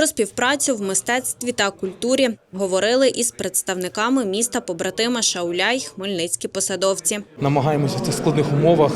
Про співпрацю в мистецтві та культурі говорили із представниками міста побратима Шауляй, хмельницькі посадовці. намагаємося в цих складних умовах,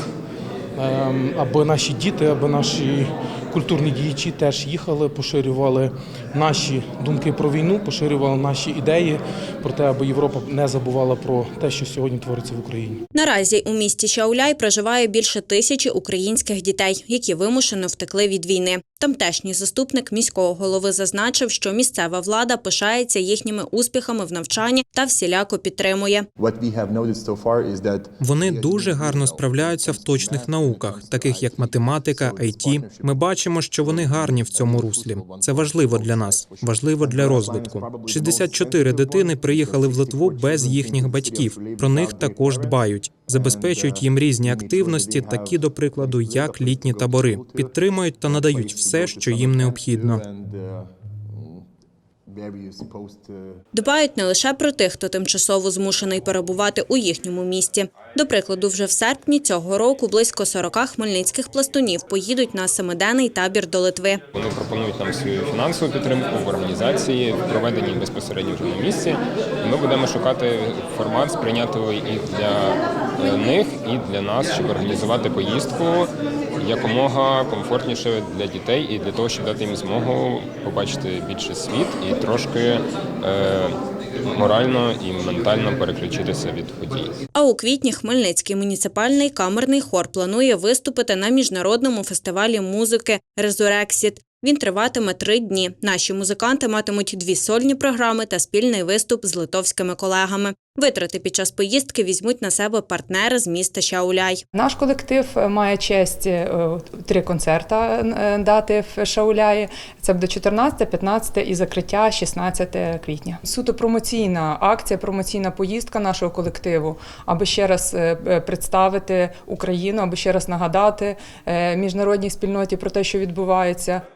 ем, аби наші діти, аби наші культурні діячі теж їхали, поширювали наші думки про війну, поширювали наші ідеї про те, аби Європа не забувала про те, що сьогодні твориться в Україні. Наразі у місті Шауляй проживає більше тисячі українських дітей, які вимушено втекли від війни. Тамтешній заступник міського голови зазначив, що місцева влада пишається їхніми успіхами в навчанні та всіляко підтримує. What we have noticed so far is that Вони дуже гарно справляються в точних науках, таких як математика, IT. Ми бачимо, що вони гарні в цьому руслі. Це важливо для нас, важливо для розвитку. 64 дитини приїхали в Литву без їхніх батьків. Про них також дбають, забезпечують їм різні активності, такі до прикладу, як літні табори, підтримують та надають все, що їм необхідно. Дбають не лише про тих, хто тимчасово змушений перебувати у їхньому місті. До прикладу, вже в серпні цього року близько 40 хмельницьких пластунів поїдуть на семиденний табір до Литви. Вони пропонують нам свою фінансову підтримку в організації, в проведенні безпосередньо вже на місці. Ми будемо шукати формат сприйнятливий і для е, них, і для нас, щоб організувати поїздку якомога комфортніше для дітей і для того, щоб дати їм змогу побачити більше світ і трошки е, морально і ментально переключитися від подій. А у квітні Хмельницький муніципальний камерний хор планує виступити на міжнародному фестивалі музики Резурексіт. Він триватиме три дні. Наші музиканти матимуть дві сольні програми та спільний виступ з литовськими колегами. Витрати під час поїздки візьмуть на себе партнери з міста Шауляй. Наш колектив е, має честь е, три концерта е, дати в Шауляї. Це буде 14, 15 і закриття 16 квітня. Суто промоційна акція, промоційна поїздка нашого колективу, аби ще раз представити Україну, аби ще раз нагадати міжнародній спільноті про те, що відбувається.